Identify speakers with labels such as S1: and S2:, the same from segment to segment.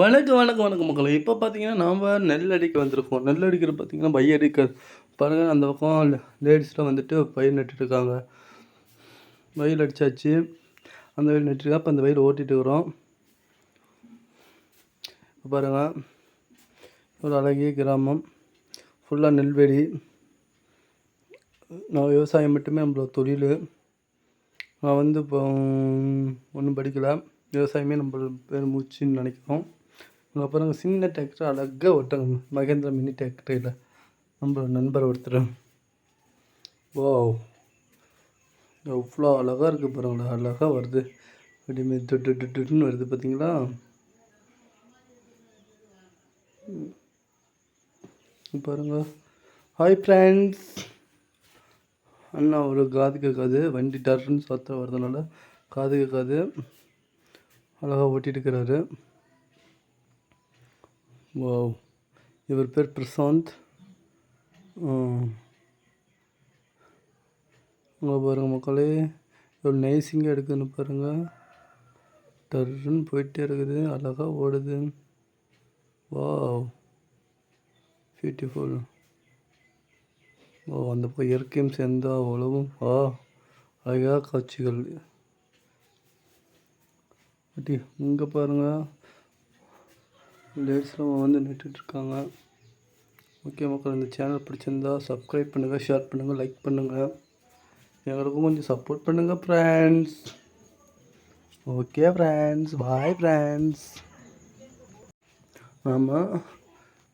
S1: வணக்கம் வணக்கம் வணக்கம் மக்கள். இப்போ பார்த்தீங்கன்னா நாம் நெல் அடிக்க வந்திருக்கோம். நெல் அடிக்கிற பார்த்தீங்கன்னா பை அடிக்க பாருங்கள் அந்த பக்கம் லேடிஸ்லாம் வந்துட்டு பயிர் நட்டுட்டு இருக்காங்க வயல் அடித்தாச்சு அந்த வயல் நட்டுருக்கா இப்போ அந்த வயல் ஓட்டிட்டு இருக்கிறோம் பாருங்கள் ஒரு அழகிய கிராமம். ஃபுல்லாக நெல்வெளி நான் விவசாயம் மட்டுமே நம்மளோட தொழில். நான் வந்து இப்போ ஒன்றும் படிக்கலை. விவசாயமே நம்ம பேர் மூச்சுன்னு நினைக்கிறோம். அப்புறம் சின்ன டிராக்டர் அழகாக ஓட்டாங்க மகேந்திரா மினி டிராக்டரில் நம்ம நண்பர் ஒருத்தர். ஓ அவ்வளோ அழகாக இருக்குது பாருங்களா. அழகாக வருது. அப்படியே துட்டு துட்டுன்னு வருது பார்த்தீங்களா பாருங்க. ஹாய் ஃப்ரெண்ட்ஸ் அண்ணா ஒரு காது கேட்காது. வண்டி டர்ன்னு சத்தம் வரதுனால காது கேட்காது. அழகாக ஓட்டிட்டு இருக்கிறாரு. வாவ் இவர் பேர் பிரசாந்த் அங்கே பாருங்கள் மக்களே. இவ்வளோ நைஸிங்காக எடுக்குதுன்னு பாருங்கள் டர்ன்னு போயிட்டே இருக்குது. அழகாக ஓடுது. வாவ் பியூட்டிஃபுல் ஓ அந்த பக்கம் இயற்கையும் சேர்ந்தா உழவும் ஆ அழகாக காட்சிகள். இங்கே பாருங்கள் லேடிஸ்லாம் வந்து நின்றுட்டுருக்காங்க. ஓகே மக்கள் இந்த சேனல் பிடிச்சிருந்தா சப்ஸ்கிரைப் பண்ணுங்கள் ஷேர் பண்ணுங்கள் லைக் பண்ணுங்கள் எங்களுக்கும் கொஞ்சம் சப்போர்ட் பண்ணுங்கள் friends okay friends bye friends நாம்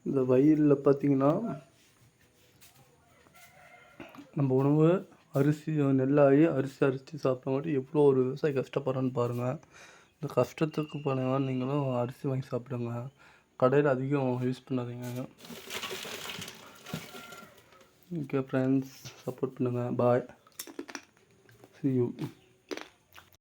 S1: இந்த வயலில் பார்த்தீங்கன்னா நம்ம உணவு அரிசி நெல்லாகி அரிசி அரிசி சாப்பிட்றங்காட்டி எவ்வளோ ஒரு விவசாயி கஷ்டப்படுறான்னு பாருங்கள் இந்த கஷ்டத்துக்கு போனீங்கன்னா நீங்களும் அரிசி வாங்கி சாப்பிடுங்க. கடையில் அதிகம் யூஸ் பண்ணாதீங்க. ஓகே ஃப்ரெண்ட்ஸ் சப்போர்ட் பண்ணுங்கள் பாய் சி யூ